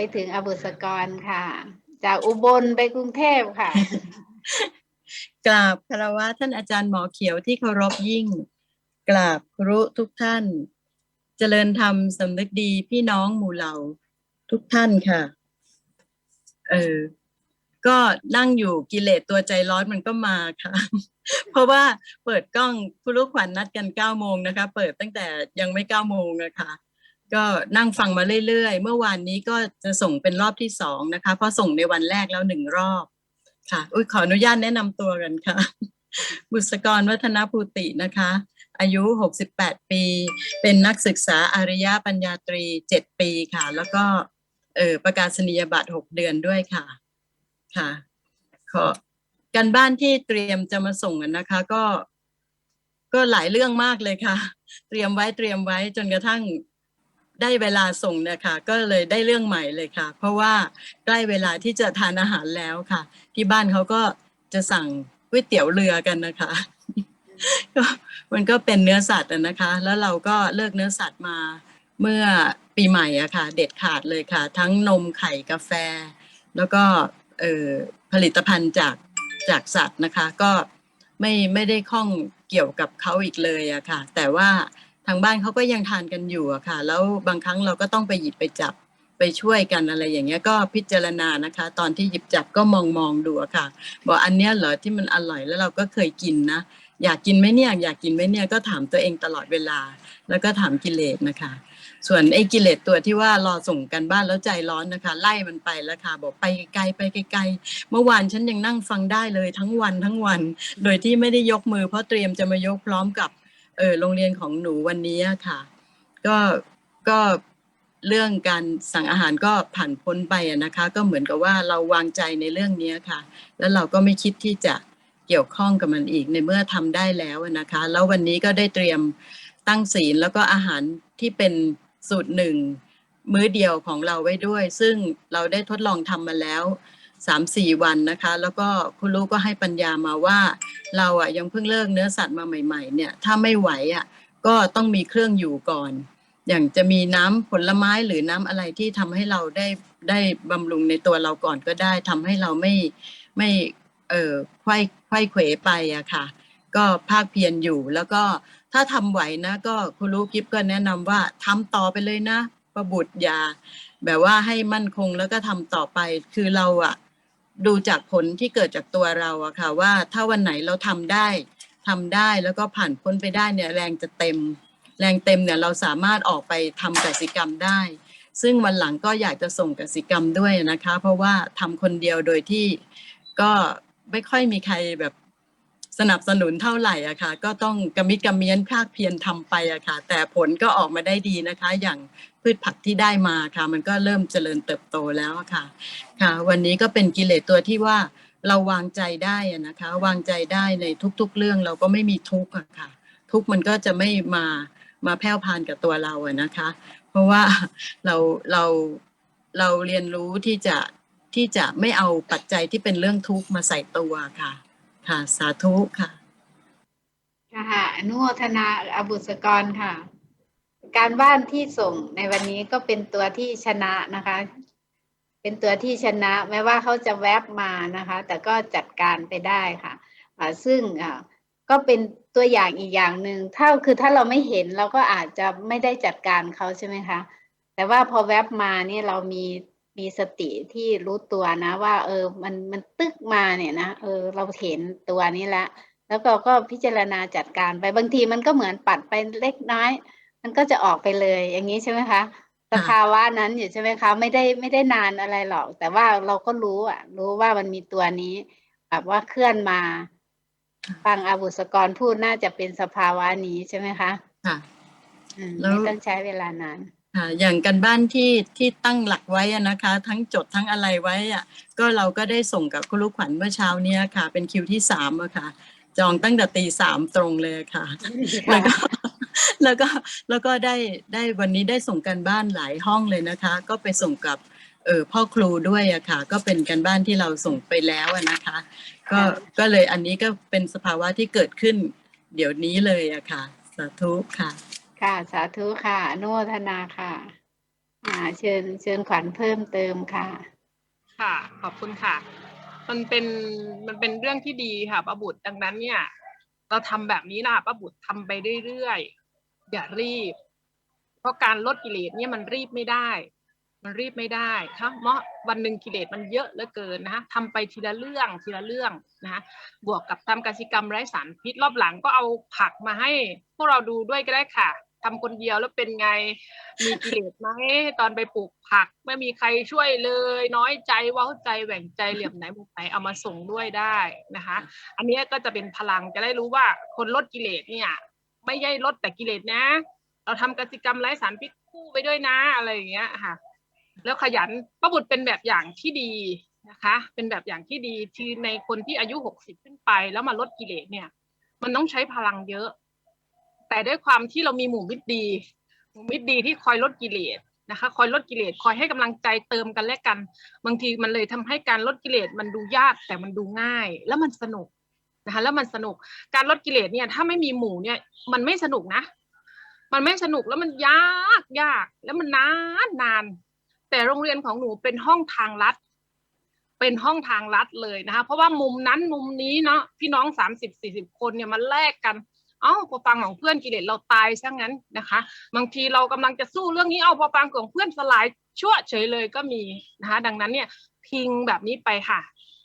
ไปถึงอบุษกรค่ะ จากอุบลไปกรุงเทพค่ะ กราบคารวะท่านอาจารย์หมอเขียวที่เคารพยิ่ง กราบครุทุกท่าน เจริญธรรมสำนึกดีพี่น้องหมู่เหล่าทุกท่านค่ะ เออ ก็นั่งอยู่กิเลสตัวใจร้อนมันก็มาค่ะ เพราะว่าเปิดกล้องคุณลูกขวัญนัดกันเก้าโมงนะคะ เปิดตั้งแต่ยังไม่เก้าโมงนะคะ ก็นั่งฟังมาเรื่อยๆ เมื่อวานนี้ก็จะส่งเป็นรอบที่สองนะคะ เพราะส่งในวันแรกแล้วหนึ่งรอบ ค่ะ อุ้ยขออนุญาตแนะนำตัวกันค่ะ บุษกรวัฒนภูตินะคะ อายุ 68 ปี เป็นนักศึกษาอาริยปัญญาตรี 7 ปีค่ะ แล้วก็เออประกาศนียบัตร 6 เดือนด้วยค่ะ ค่ะ ขอการบ้านที่เตรียมจะมาส่งกันนะคะ ก็ ก็หลายเรื่องมากเลยค่ะ เตรียมไว้เตรียมไว้จนกระทั่ง ได้เวลาส่งเนะคะก็เลยได้เรื่องใหม่เลยค่ะ เพราะว่าใกล้เวลาที่จะทานอาหารแล้วค่ะ ที่บ้านเขาก็จะสั่งก๋วยเตี๋ยวเรือกันนะคะก็มันก็เป็นเนื้อสัตว์นะคะ แล้วเราก็เลิกเนื้อสัตว์มาเมื่อปีใหม่อะค่ะ เด็ดขาดเลยค่ะ ทั้งนมไข่กาแฟ แล้วก็ผลิตภัณฑ์จากจากสัตว์นะคะ ก็ไม่ไม่ได้ข้องเกี่ยวกับเขาอีกเลยอะค่ะ แต่ว่า ทางบ้านเขาก็ยังทานกันอยู่อะค่ะ แล้วบางครั้งเราก็ต้องไปหยิบไปจับไปช่วยกันอะไรอย่างเงี้ยก็พิจารณานะคะ ตอนที่หยิบจับก็มองมองดูอะค่ะ บอกอันเนี้ยเหรอที่มันอร่อยแล้วเราก็เคยกินนะอยากกินไหมเนี่ยอยากกินไหมเนี่ยก็ถามตัวเองตลอดเวลา แล้วก็ถามกิเลสนะคะ ส่วนไอ้กิเลสตัวที่ว่ารอส่งกันบ้านแล้วใจร้อนนะคะ ไล่มันไปแล้วค่ะ บอกไปไกลไปไกลๆเมื่อวานฉันยังนั่งฟังได้เลยทั้งวันทั้งวัน โดยที่ไม่ได้ยกมือเพราะเตรียมจะมายกพร้อมกับ เออโรงเรียนของหนูวันนี้ค่ะ ก็ก็เรื่องการสั่งอาหารก็ผ่านพ้นไปอะนะคะ ก็เหมือนกับว่าเราวางใจในเรื่องนี้ค่ะ แล้วเราก็ไม่คิดที่จะเกี่ยวข้องกับมันอีกในเมื่อทำได้แล้วนะคะ แล้ววันนี้ก็ได้เตรียมตั้งศีลแล้วก็อาหารที่เป็นสูตรหนึ่งมื้อเดียวของเราไว้ด้วย ซึ่งเราได้ทดลองทำมาแล้ว สามสี่วันนะคะ แล้วก็คุณลูกก็ให้ปัญญามาว่า เราอะยังเพิ่งเลิกเนื้อสัตว์มาใหม่ ๆ เนี่ย ถ้าไม่ไหวอะก็ต้องมีเครื่องอยู่ก่อน อย่างจะมีน้ำผลไม้หรือน้ำอะไรที่ทำให้เราได้ได้บำรุงในตัวเราก่อนก็ได้ทำให้เราไม่ไม่เอ่อไขว้ไขว้เขวไปอะค่ะ ก็ภาคเพียรอยู่แล้วก็ถ้าทำไหวนะ ก็คุณลูกกิฟก็แนะนำว่าทำต่อไปเลยนะประบุตรยาแบบว่าให้มั่นคงแล้วก็ทำต่อไปคือเราอะ ดูจากผลที่เกิดจากตัวเราอะค่ะว่าถ้าวันไหนเราทำได้ทำได้แล้วก็ผ่านพ้นไปได้เนี่ยแรงจะเต็ม แรงเต็มเนี่ยเราสามารถออกไปทำกสิกรรมได้ ซึ่งวันหลังก็อยากจะส่งกสิกรรมด้วยนะคะ เพราะว่าทำคนเดียวโดยที่ก็ไม่ค่อยมีใครแบบ สนับสนุนเท่าไหร่อะค่ะ ก็ต้องกระมิดกระเมียนภาคเพียรทำไปอะค่ะ แต่ผลก็ออกมาได้ดีนะคะ อย่างพืชผักที่ได้มาค่ะ มันก็เริ่มเจริญเติบโตแล้วอะค่ะ ค่ะ วันนี้ก็เป็นกิเลสตัวที่ว่าเราวางใจได้นะคะ วางใจได้ในทุก ๆ เรื่องเราก็ไม่มีทุกข์อะค่ะ ทุกข์มันก็จะไม่มามาแพร่พานกับตัวเราอะนะคะ เพราะว่าเราเราเราเรียนรู้ที่จะที่จะไม่เอาปัจจัยที่เป็นเรื่องทุกข์มาใส่ตัวค่ะ ค่ะ สาธุค่ะค่ะอนุโมทนาอบุษกรค่ะ การบ้านที่ส่งในวันนี้ก็เป็นตัวที่ชนะนะคะ เป็นตัวที่ชนะ แม้ว่าเขาจะแวบมานะคะ แต่ก็จัดการไปได้ค่ะอ่าซึ่งก็เป็นตัวอย่างอีกอย่างหนึ่งถ้าคือถ้าเราไม่เห็นเราก็อาจจะไม่ได้จัดการเขาใช่ไหมคะ แต่ว่าพอแวบมาเนี่ยเรามี มีสติที่รู้ตัวนะว่า เออมันมันตึกมาเนี่ยนะเออเราเห็นตัวนี้แล้วแล้วก็ก็พิจารณาจัดการไปบางทีมันก็เหมือนปัดไปเล็กน้อย มันก็จะออกไปเลย อย่างนี้ใช่ไหมคะสภาวะนั้นอยู่ใช่ไหมคะไม่ได้ไม่ได้นานอะไรหรอก แต่ว่าเราก็รู้อะ รู้ว่ามันมีตัวนี้แบบว่าเคลื่อนมา ฟังอาบุษกรพูดน่าจะเป็นสภาวะนี้ใช่ไหมคะค่ะอืมแล้วไม่ต้องใช้เวลานาน ค่ะอย่างกันบ้านที่ที่ตั้งหลักไว้อะนะคะ ทั้งจดทั้งอะไรไว้อะก็เราก็ได้ส่งกับคุณลูกขวัญเมื่อเช้าเนี้ยค่ะ เป็นคิวที่สามอะค่ะ จองตั้งแต่ตีสามตรงเลยค่ะ แล้วก็แล้วก็แล้วก็ได้ได้วันนี้ได้ส่งกันบ้านหลายห้องเลยนะคะ ก็ไปส่งกับเออพ่อครูด้วยอะค่ะ ก็เป็นกันบ้านที่เราส่งไปแล้วอะนะคะ ก็ก็เลยอันนี้ก็เป็นสภาวะที่เกิดขึ้น เดี๋ยวนี้เลยอะค่ะสาธุค่ะ ค่ะ สาธุค่ะ อนุโมทนาค่ะ อ่า เชิญเชิญขวัญเพิ่มเติมค่ะ ค่ะ ขอบคุณค่ะ มันเป็นมันเป็นเรื่องที่ดีค่ะป้าบุตรดังนั้นเนี่ย เราทำแบบนี้ล่ะป้าบุตรทำไปเรื่อยๆอย่ารีบ เพราะการลดกิเลสเนี่ยมันรีบไม่ได้ มันรีบไม่ได้ค่ะเพราะวันหนึ่งกิเลสมันเยอะเหลือเกินนะคะทำไปทีละเรื่องทีละเรื่องนะคะบวกกับทำกสิกรรมไร้สารพิษรอบหลังก็เอาผักมาให้ พวกเราดูด้วยก็ได้ค่ะ ทำคนเดียวแล้วเป็นไงมีกิเลสไหมตอนไปปลูกผัก ไม่มีใครช่วยเลย น้อยใจว้าใจแหว่งใจเหลี่ยมไหนมุมไหนเอามาส่งด้วยได้นะคะ อันนี้ก็จะเป็นพลังจะได้รู้ว่าคนลดกิเลสเนี่ยไม่ใช่ลดแต่กิเลสนะ เราทำกสิกรรมไร้สารพิษคู่ไปด้วยนะอะไรอย่างเงี้ยค่ะ แล้วขยันป้าบุตรเป็นแบบอย่างที่ดีนะคะ เป็นแบบอย่างที่ดีที่ในคนที่อายุหกสิบขึ้นไป แล้วมาลดกิเลสเนี่ย มันต้องใช้พลังเยอะ แต่ด้วยความที่เรามีหมู่มิตรดี หมู่มิตรดีที่คอยลดกิเลสนะคะ คอยลดกิเลสคอยให้กำลังใจเติมกันและกัน บางทีมันเลยทำให้การลดกิเลสมันดูยากแต่มันดูง่าย แล้วมันสนุกนะคะแล้วมันสนุกการลดกิเลสเนี่ยถ้าไม่มีหมู่เนี่ยมันไม่สนุกนะ มันไม่สนุกแล้วมันยากยากแล้วมันนานนาน แต่โรงเรียนของหนูเป็นห้องทางลัด เป็นห้องทางลัดเลยนะคะ เพราะว่ามุมนั้นมุมนี้เนาะพี่น้องสามสิบสี่สิบคนเนี่ยมันแลกกัน เอ้าพอฟังของเพื่อนกิเลสเราตายซะงั้นนะคะ บางทีเรากำลังจะสู้เรื่องนี้เอาพอฟังของเพื่อนสลายชั่วเฉยเลยก็มีนะคะ ดังนั้นเนี่ยพิงแบบนี้ไปค่ะ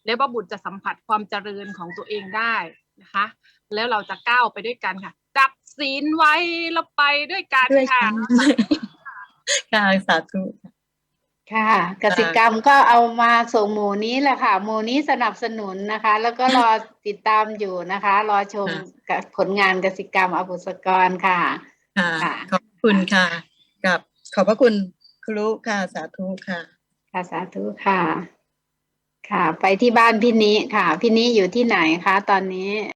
แล้วป้าบุตรจะสัมผัสความเจริญของตัวเองได้นะคะ แล้วเราจะก้าวไปด้วยกันค่ะจับศีลไว้แล้วไปด้วยกันค่ะกันค่ะสาธุ ค่ะกสิกรรมก็เอามาส่งหมู่นี้แหละค่ะ หมู่นี้สนับสนุนนะคะ แล้วก็รอติดตามอยู่นะคะ รอชมกับผลงานกสิกรรมอบุษกรค่ะค่ะค่ะขอบคุณค่ะ กับขอบพระคุณครูค่ะสาธุค่ะค่ะสาธุค่ะ ค่ะ ไปที่บ้านพี่นิค่ะ พี่นิอยู่ที่ไหนคะตอนนี้